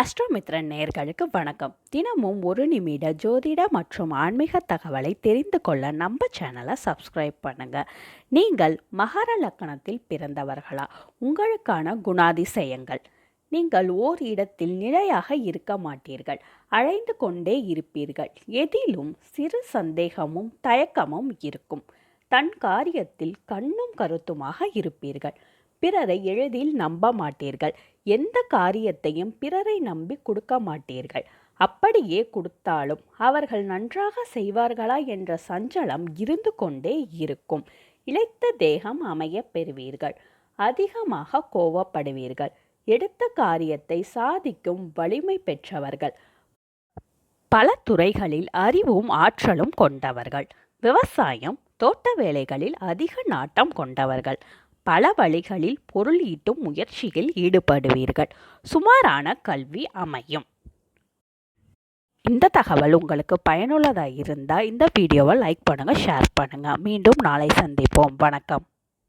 ஆஸ்ட்ரோமித்ரன் நேர்களுக்கு வணக்கம். தினமும் ஒரு நிமிட ஜோதிட மற்றும் ஆன்மீக தகவலை தெரிந்து கொள்ள நம்ம சேனலை சப்ஸ்கிரைப் பண்ணுங்க. நீங்கள் மகர லக்கணத்தில் பிறந்தவர்களா? உங்களுக்கான குணாதிசயங்கள். நீங்கள் ஓர் இடத்தில் நிலையாக இருக்க மாட்டீர்கள். அழைந்து கொண்டே இருப்பீர்கள். எதிலும் சிறு சந்தேகமும் தயக்கமும் இருக்கும். தன் காரியத்தில் கண்ணும் கருத்துமாக இருப்பீர்கள். பிறரை எளிதில் நம்ப மாட்டீர்கள். எந்த காரியத்தையும் பிறரை நம்பி கொடுக்க மாட்டீர்கள். அப்படியே கொடுத்தாலும் அவர்கள் நன்றாக செய்வார்களா என்ற சஞ்சலம் இருந்து கொண்டே இருக்கும். இழைத்த தேகம் அமைய பெறுவீர்கள். அதிகமாக கோவப்படுவீர்கள். எடுத்த காரியத்தை சாதிக்கும் வலிமை பெற்றவர்கள். பல துறைகளில் அறிவும் ஆற்றலும் கொண்டவர்கள். விவசாயம் தோட்ட வேலைகளில் அதிக நாட்டம் கொண்டவர்கள். பல வழிகளில் பொருள் ஈட்டும் முயற்சியில் ஈடுபடுவீர்கள். சுமாரான கல்வி அமையும். இந்த தகவல் உங்களுக்கு பயனுள்ளதாக இருந்தால் இந்த வீடியோவை லைக் பண்ணுங்கள் ஷேர் பண்ணுங்கள் மீண்டும் நாளை சந்திப்போம். வணக்கம்.